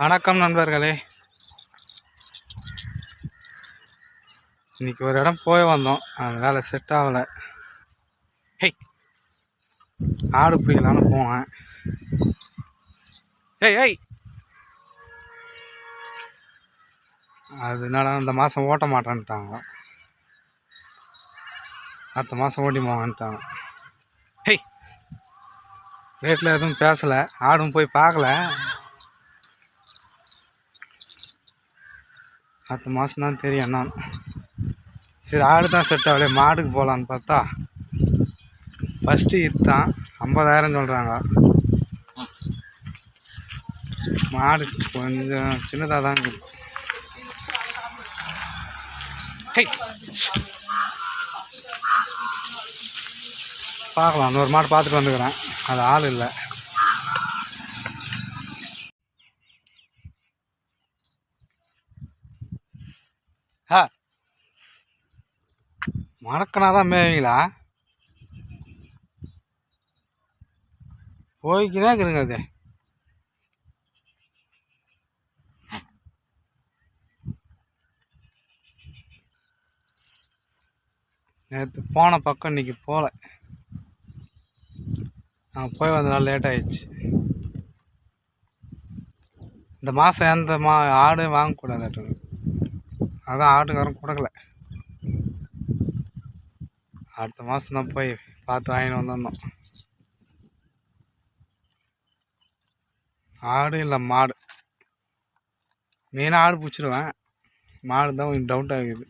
வணக்கம் நண்பர்களே. இன்னைக்கு ஒரு இடம் போய் வந்தோம். அந்த வேலை செட் ஆகலை. ஹேய் ஆடு பிடிக்கலான்னு போவேன். ஏய் ஏய் அது என்னடா இந்த மாதம் ஓட்ட மாட்டேன்ட்டாங்க. அடுத்த மாதம் ஓட்டி போவான்ட்டாங்க. ஹேய் ரேட்டில் எதுவும் பேசலை. ஆடும் போய் பார்க்கல. அடுத்த மாதம் தான் தெரியும் என்னன்னு. சரி ஆடு தான் செட் ஆகல. மாடுக்கு போகலான்னு பார்த்தா ஃபஸ்ட்டு இதுதான். ஐம்பதாயிரம் சொல்கிறாங்க மாடு கொஞ்சம் சின்னதாக தான் இருக்குது பார்க்கலாம். அந்த ஒரு மாடு பார்த்துட்டு வந்துக்கிறேன். அது ஆள் இல்லை. ஆ மறக்கனா தான் மேவீங்களா? போய்க்குதான் இருக்குதுங்க அது. நேற்று போன பக்கம் இன்னைக்கு போகல நான் போய் வந்தனால லேட் ஆயிடுச்சு. இந்த மாதம் எந்த மா ஆடு வாங்கக்கூடாது அதான் ஆட்டுக்காரன் கொடுக்கல. அடுத்த மாதம் தான் போய் பார்த்து வாங்கிட்டு வந்திருந்தோம். ஆடு இல்லை மாடு. மெயினாக ஆடு பிடிச்சிருவேன். மாடு தான் கொஞ்சம் டவுட் ஆகுது.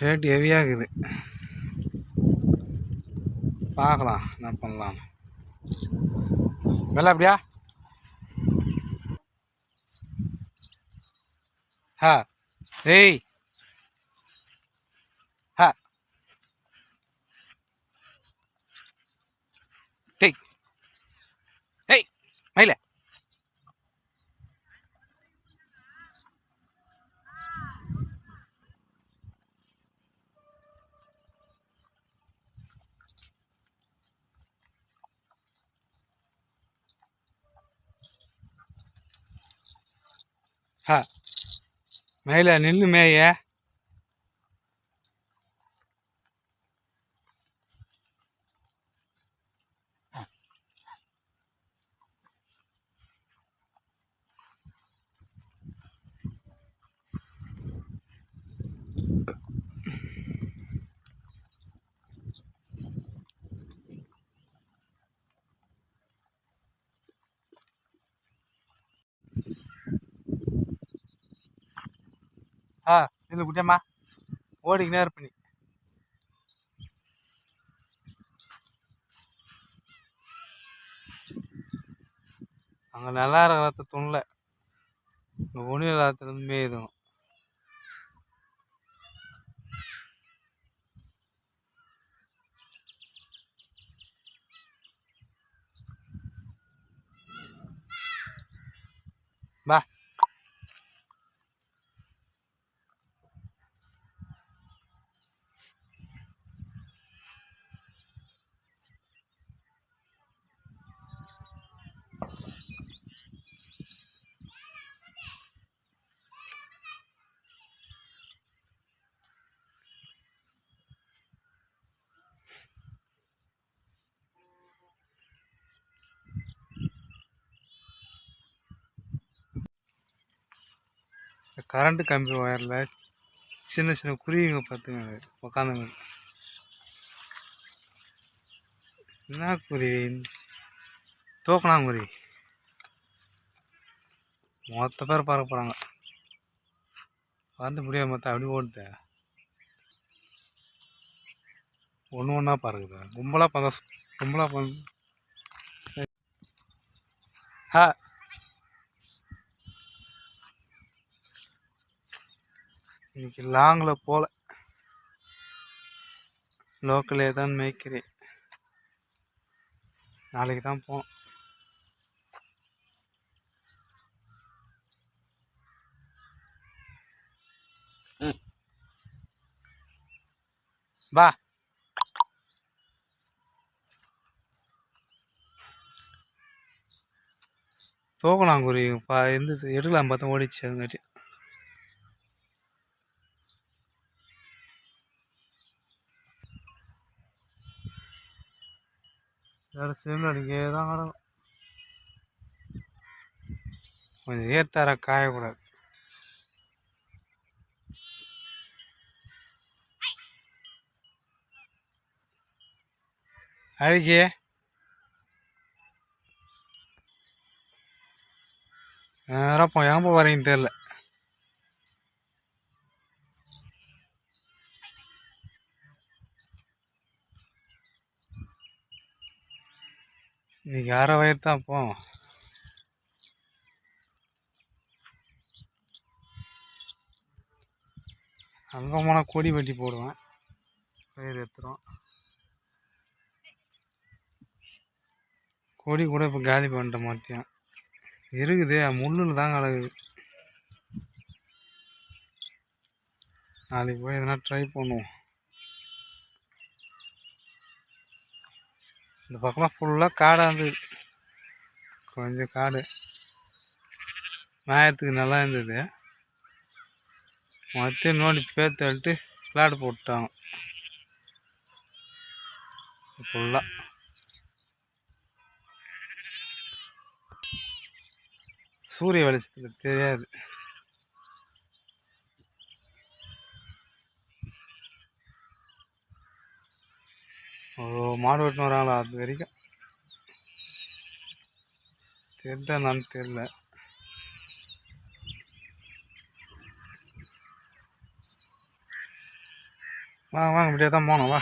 ரேட் ஹெவியாகுது பார்க்கலாம் என்ன பண்ணலாம் வெலை அப்படியா? ஆ. ஏய். ஹா. டேய். ஏய் மயில ஹா மயில நில்லு மேய. ஆ நில்லு குட்டியம்மா. ஓடிக்கினே இருப்ப நீ. அங்கே நல்லா இருக்கிறத துணில். இங்கே ஒன்றும் இல்லாத மேயுதுங்க கரண்ட்டு கம்பி ஒயரில் சின்ன சின்ன குருவிங்க பார்த்துங்க உக்காந்துங்க என்ன குருவி? தூக்கணாங்குருவி மொத்த பேர் பார்க்க போகிறாங்க வந்து முடியாது மொத்தம் அப்படி ஓடுது. ஒன்று ஒன்றா பறக்குது. கும்பலாக பார்க்க கும்பலாக பார்க்க ஆ இன்னைக்கு லாங்கில் போகல லோக்கலே தான் மேய்க்கிறேன் நாளைக்கு தான் போகணும் பா தூக்கலாங்குருவி பா இருந்தது எடுக்கலாம் பார்த்தா ஓடிச்சு அதுங்காட்டி வேறு சேமில் அடிக்கே தான் கிடக்கும் கொஞ்சம் ஏற்றார காயக்கூடாது. அழுகே யாரப்போ போ ஏன் வரீங்கன்னு தெரில இன்னைக்கு அரை வயிறு தான் போவோம் அங்கே போனால் கொடி வெட்டி போடுவேன். பயிர் ஏற்றுறோம் கொடி கூட இப்போ காலி பண்ணிட்டேன் மத்தியம் இருக்குது முள்ளில் தான் கிடக்குது நாளைக்கு போய் எதனா ட்ரை பண்ணுவோம். இந்த பக்கம்லாம் ஃபுல்லாக காடாக இருந்தது. கொஞ்சம் காடு. மேயத்துக்கு நல்லா இருந்தது. மொத்தம் நோண்டி பேர் தள்ளிட்டு ஃப்ளாட் போட்டாங்க ஃபுல்லாக சூரிய வெளிச்சத்தில் தெரியாது. ஒரு மாடு வெட்டின்னு வராங்களா அது வரைக்கும். தெரிஞ்சா நான் தெரில வாங்க வாங்க இப்படியே தான் போனோம் வா.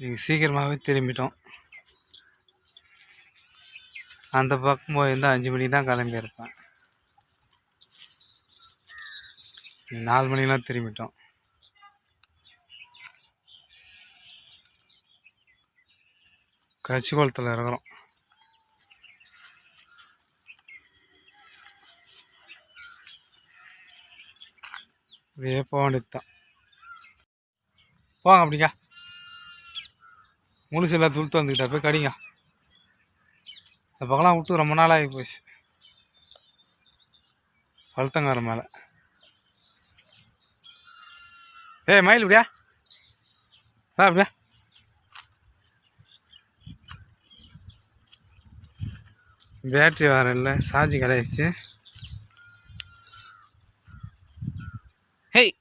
நீங்கள் சீக்கிரமாகவே திரும்பிட்டோம். அந்த பக்கம் போயிருந்தால் அஞ்சு மணிக்கு தான் கிளம்பியிருப்பேன் நாலு மணிக்கெலாம் திரும்பிட்டோம். கட்சி குளத்தில் இருக்கிறோம் அப்படியே போக வேண்டியது தான் போங்க அப்படிங்க. முழுசு எல்லாம் துளுத்து வந்துக்கிட்டா போய் கடிங்க. இந்த பக்கம்லாம் விட்டு ரொம்ப நாள் ஆகி போச்சு. பழுத்தங்கார மேலே. ஏய் மயில் இப்படியா? வா அப்படியா பேட்ரி வர இல்லை சார்ஜ் கிடையாச்சு ஹேய்!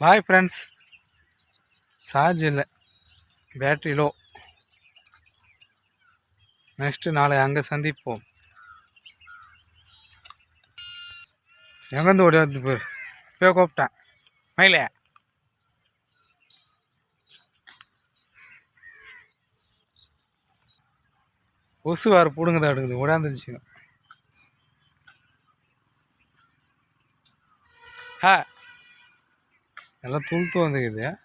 பாய் ஃப்ரெண்ட்ஸ் சார்ஜ் இல்லை. பேட்ரி லோ நெக்ஸ்ட்டு நாளை அங்கே சந்திப்போம். எங்கேருந்து ஓடி வந்து போய்? போய் கூப்பிட்டேன். மயிலே. கொசு வேறு பிடுங்குதா எடுக்குது. ஓடாந்துருச்சு. ஹா. எல்லாம் துளுத்து வந்துக்குது.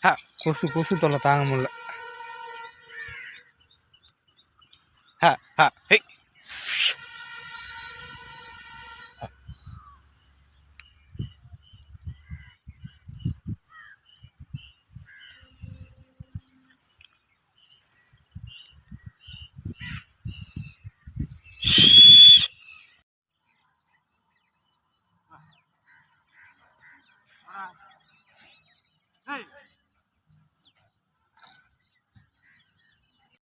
ஹா. கொசு கொசு தொல்லை தாங்க முடியல. ஹா ஹா. ஹே.